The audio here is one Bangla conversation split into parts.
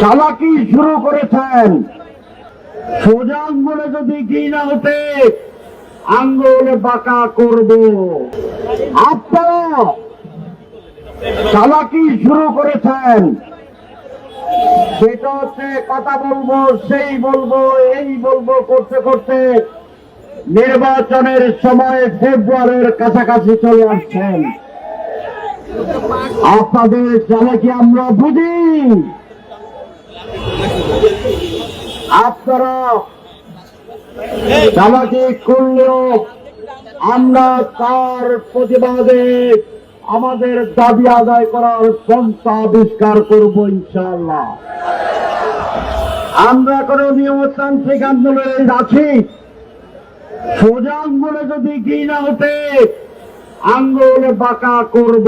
চালাকি শুরু করেছেন। সোজা আঙ্গুলে যদি কি না হতে আঙ্গুলে বাঁকা করব। আপনারা চালাকি শুরু করেছেন। সেটা হচ্ছে কথা বলব, সেই বলব, এই বলব করতে করতে নির্বাচনের সময় ফেব্রুয়ারির কাছাকাছি চলে আসছেন। আপনাদের চালাকি আমরা বুঝি। আপনারা চালাকি করলেও আমরা তার প্রতিবাদে আমাদের দাবি আদায় করার পন্থা আবিষ্কার করব ইনশাআল্লাহ। আমরা কোন নিয়মতান্ত্রিক আন্দোলনে আছি। সোজা আঙ্গুলে যদি না হতে আঙ্গুলে বাঁকা করব।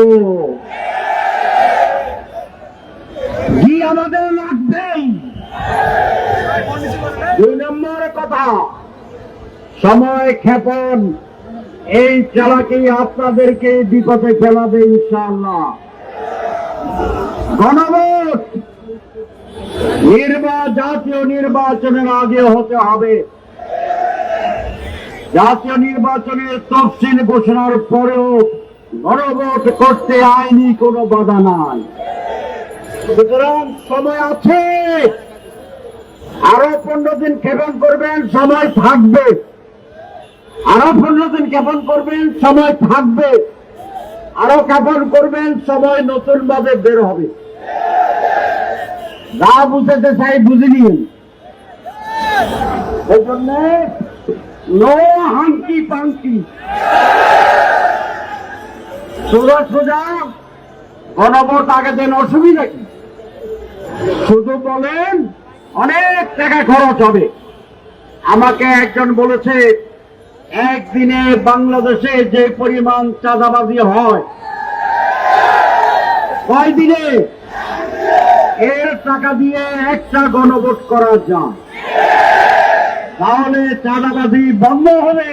কি আমাদের লাগবেই দুই কথা সময় ক্ষেপণ। এই চালাকি আপনাদেরকে বিপদে ফেলাবে, ইনশাআল্লাহ। গণভোট! নির্বা, জাতীয় নির্বাচনের আগে হতে হবে। জাতীয় নির্বাচনের তফসিল ঘোষণার পরেও গণভোট করতে আইনি কোনো বাধা নাই। সুতরাং সময় আছে। আরও পনেরো দিন ক্ষেপণ করবেন? সময় থাকবে। আরও পনেরো দিন ক্ষেপণ করবেন? সময় থাকবে। আরও ক্ষেপণ করবেন? সময় নতুন ভাবে বের হবে। যা বুঝতে চাই বুঝে নিন জন্য নো হাঙ্কি পাঙ্কি। সোজা সোজা গণভোট আগে দেন অসুবিধা কি? শুধু বলেন অনেক টাকা খরচ হবে। আমাকে একজন বলেছে, একদিনে বাংলাদেশে যে পরিমাণ চাঁদাবাজি হয় কয় দিনে এর টাকা দিয়ে একটা গণভোট করা যায়। তাহলে চাঁদাবাজি বন্ধ হবে।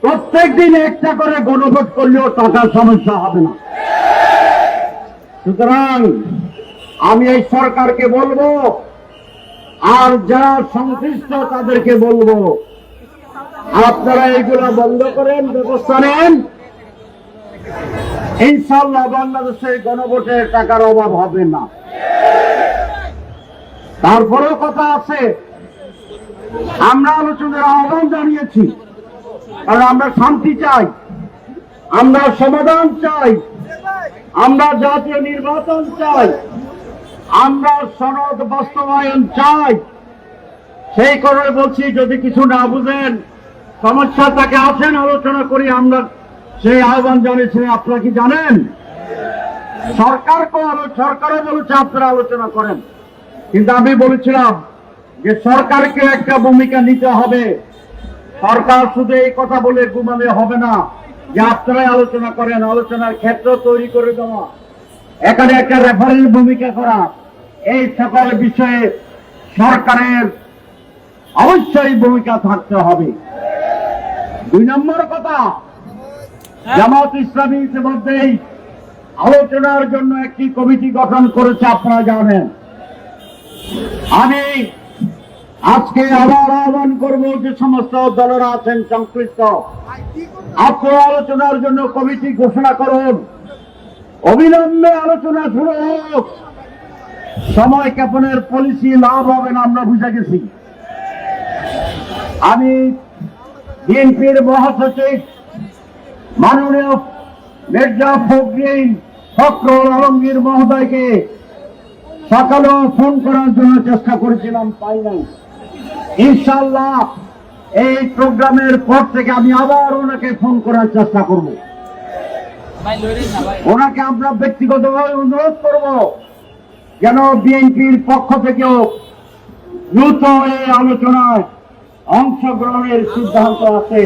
প্রত্যেক দিন একটা করে গণভোট করলেও টাকার সমস্যা হবে না। সুতরাং আমি এই সরকারকে বলব আর যারা সংশ্লিষ্ট তাদেরকে বলব, আপনারা এগুলো বন্ধ করেন, ব্যবস্থা নেন। ইনশাল্লাহ বাংলাদেশের গণভোটের টাকার অভাব হবে না। তারপরেও কথা আছে, আমরা আলোচনার আহ্বান জানিয়েছি, কারণ আমরা শান্তি চাই, আমরা সমাধান চাই, আমরা জাতীয় নির্বাচন চাই। আমরা সনদ বাস্তবায়ন চাই। সেই কারণে বলছি, যদি কিছু না বুঝেন, সমস্যা তাকে আসেন আলোচনা করি, আমরা সেই আহ্বান জানিয়েছি, আপনারা কি জানেন? সরকার সরকারও বলেছে, আপনারা আলোচনা করেন। কিন্তু আমি বলেছিলাম যে সরকারকে একটা ভূমিকা নিতে হবে। সরকার শুধু এই কথা বলে ঘুমালে হবে না, যে আপনারাই আলোচনা করেন, আলোচনার ক্ষেত্র তৈরি করে দেওয়া। এখানে একটা রেফারেন্স ভূমিকা করা। এই সকল বিষয়ে সরকারের অবশ্যই ভূমিকা থাকতে হবে। দুই নম্বর কথা জামাত ইসলামী ইতিমধ্যেই আলোচনার জন্য একটি কমিটি গঠন করেছে আপনারা জানেন। আমি আজকে আবার আহ্বান করব যে সমস্ত দলেরা আছেন সংশ্লিষ্ট। আপনারা আলোচনার জন্য কমিটি ঘোষণা করুন। অবিলম্বে আলোচনা শুরু হোক। সময় ক্ষেপণের পলিসি লাভ হবে না, আমরা বুঝে গেছি। আমি বিএনপির মহাসচিব মাননীয় মির্জা ফখরিন ফখরুল আলমগীর মহোদয়কে সকালেও ফোন করার জন্য চেষ্টা করেছিলাম, পাই নাই। ইনশাল্লাহ এই প্রোগ্রামের পর থেকে আমি আবার ওনাকে ফোন করার চেষ্টা করব। ওনাকে আমরা ব্যক্তিগতভাবে অনুরোধ করব যেন বিএনপির পক্ষ থেকেও দ্রুত এই আলোচনায় অংশগ্রহণের সিদ্ধান্ত আছে।